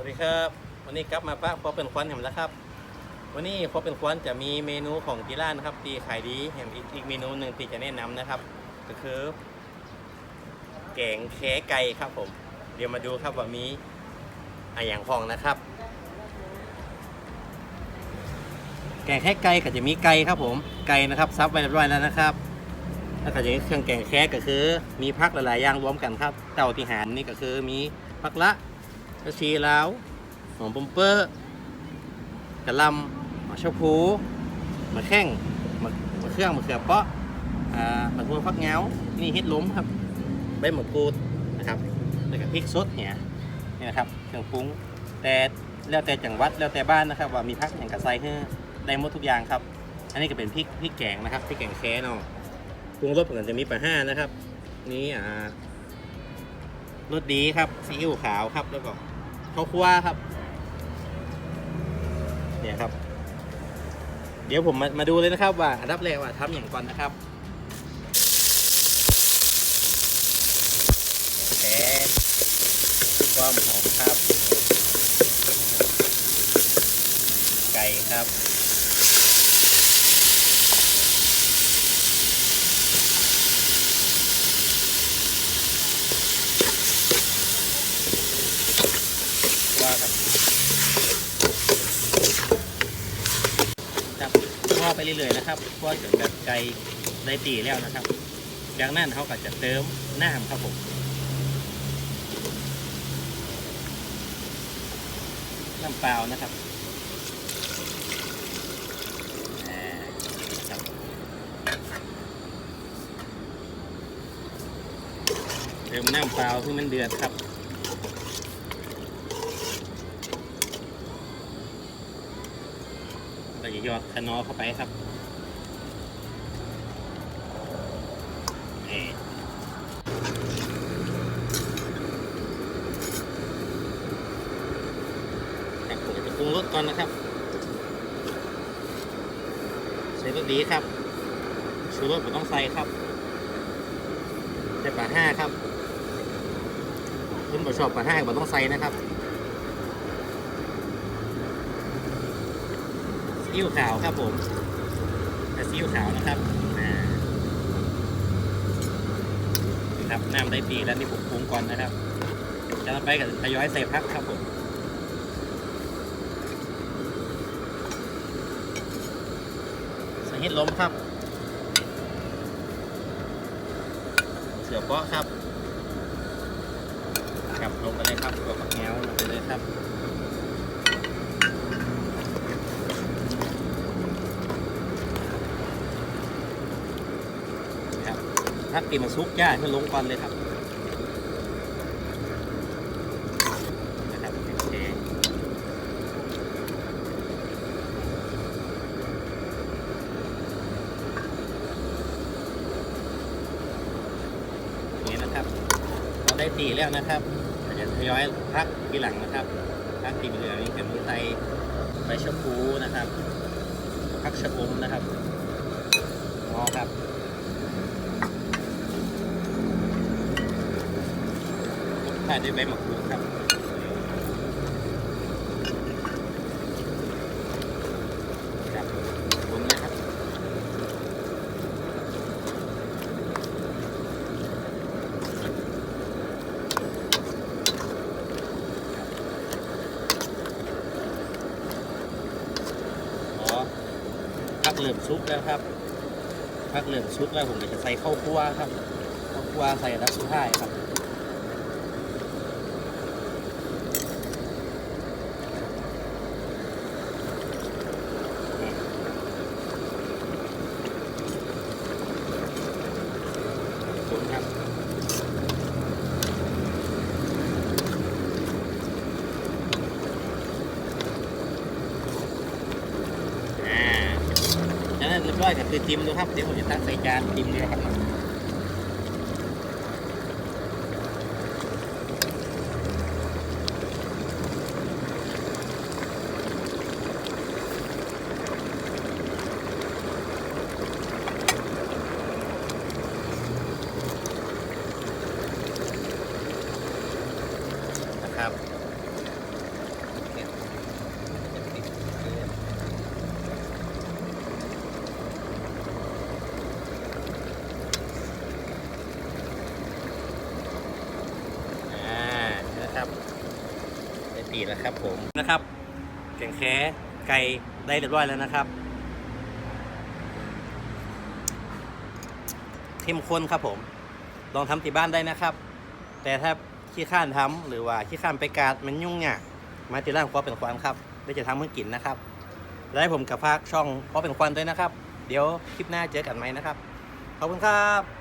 วัสดีครับ วันนี้กลับมาป้าพอเป็นควันแหมแล้วครับ วันนี้พอเป็นควันจะมีเมนูของที่ร้านนะครับที่ขายดีแหมอีกอีกเมนูหนึ่งที่จะแนะนำนะครับ ก็คือ แกงแค่ไก่ครับผม เดี๋ยวมาดูครับว่ามีอะไรอย่างพองนะครับ แกงแค่ไก่ก็จะมีไก่ครับผมไก่นะครับซับไว้เรียบร้อยแล้วนะครับแล้วก็จะมีเครื่องแกงแค่ก็คือ มีผักหลายๆอย่างรวมกันครับ เต่าที่หารนี่ก็คือมีผักละ กระชีลาวหอมปมเปอร์กระลำมะชะพูมะแข้งมะมะเครื่องมะเขือเปาะอ่ามะพร้าวฟักเงานี่เฮ็ดล้มครับใบมะกรูดนะครับแล้วก็พริกสดเนี่ยนี่นะครับเครื่องปรุงแต่แล้วแต่จังหวัดแล้วแต่บ้านนะครับ ว่ามีผักอย่างกระไซให้ได้หมดทุกอย่างครับ อันนี้ก็เป็นพริกพริกแกงนะครับพริกแกงแค่เนาะปรุงรสเหมือนจะมีปลาห้านะครับ นี่อ่า รสดีครับซีอิ๊วขาวครับ แล้วก็ข้าวคั่วครับ เนี่ยครับ เดี๋ยวผมมามาดูเลยนะครับ ว่าอันดับแรกว่าทำอย่างก่อนนะครับแกความหอมครับ ไก่ครับ ว่าครับครับว่าไป เรื่อยๆนะครับว่าจนแบบไกลได้ตีแล้วนะครับจากนั้นเขาก็จะเติมน้ำครับผมน้ำเปล่านะครับอ่าครับเติมน้ำเปล่าเพื่อมันเดือดครับ เราจะห ยอดคนอเข้าไปครับนี่ครับผมจะปรุงรสก่อนนะครับใส่รสดีครับ ชูรสผมต้องใส่ครับใส่ปลาห้าครับคุณผู้ชอบปลาห้าผมต้องใส่นะครับ ซีอิ๊วขาวครับผมซีอิ๊วขาวนะครับนี่ครับน้ำได้ปีแล้วนี่ผมปรุงก่อนนะครับจากนั้นไปกับทยอยใส่พักครับผมใส่เห็ดล้มครับ เสือเปาะครับกับลงไปเลยครับตัวผักแง้วลงไปเลยครับ ถ้ากินมันซุกย่าให้ลงก่อนเลยครับนะครับโอเคนี่นะครับเราได้ตีแล้วนะครับเราจะทยอยพักทีหลังนะครับพักตีเหลือนี้จะมีไตใบชะพูนะครับพักชะอมนะครับงอครับ ถ่ายด้วยใบมะกรูดครับครับผมนะครับอ๋อพักเหลื่อมซุปแล้วครับพักเหลื่อมซุปแล้วผมก็จะใส่ข้าวคั่วครับข้าวคั่วใส่รับสุดท้ครับ ขอบคุณครับอ่าแล้วนั่นเร้อยก็คือจิ้มดูครับเดี๋ยวผมจะตั้งใส่จานจิ้มเลยครับนะครับ ดีแล้วครับผมนะครับแกงแค่ไก่ได้เรียบร้อยแล้วนะครับเข้มข้นครับผม ลองทำที่บ้านได้นะครับ แต่ถ้าขี้ข้านทำหรือว่าขี้ข้านไปกาดมันยุ่งยากมาที่ร้านครัวเป็นควันครับได้จะทำเพื่อกินนะครับและให้ผมกับภาคช่องครัวเป็นควันด้วยนะครับ เดี๋ยวคลิปหน้าเจอกันไหมนะครับ ขอบคุณครับ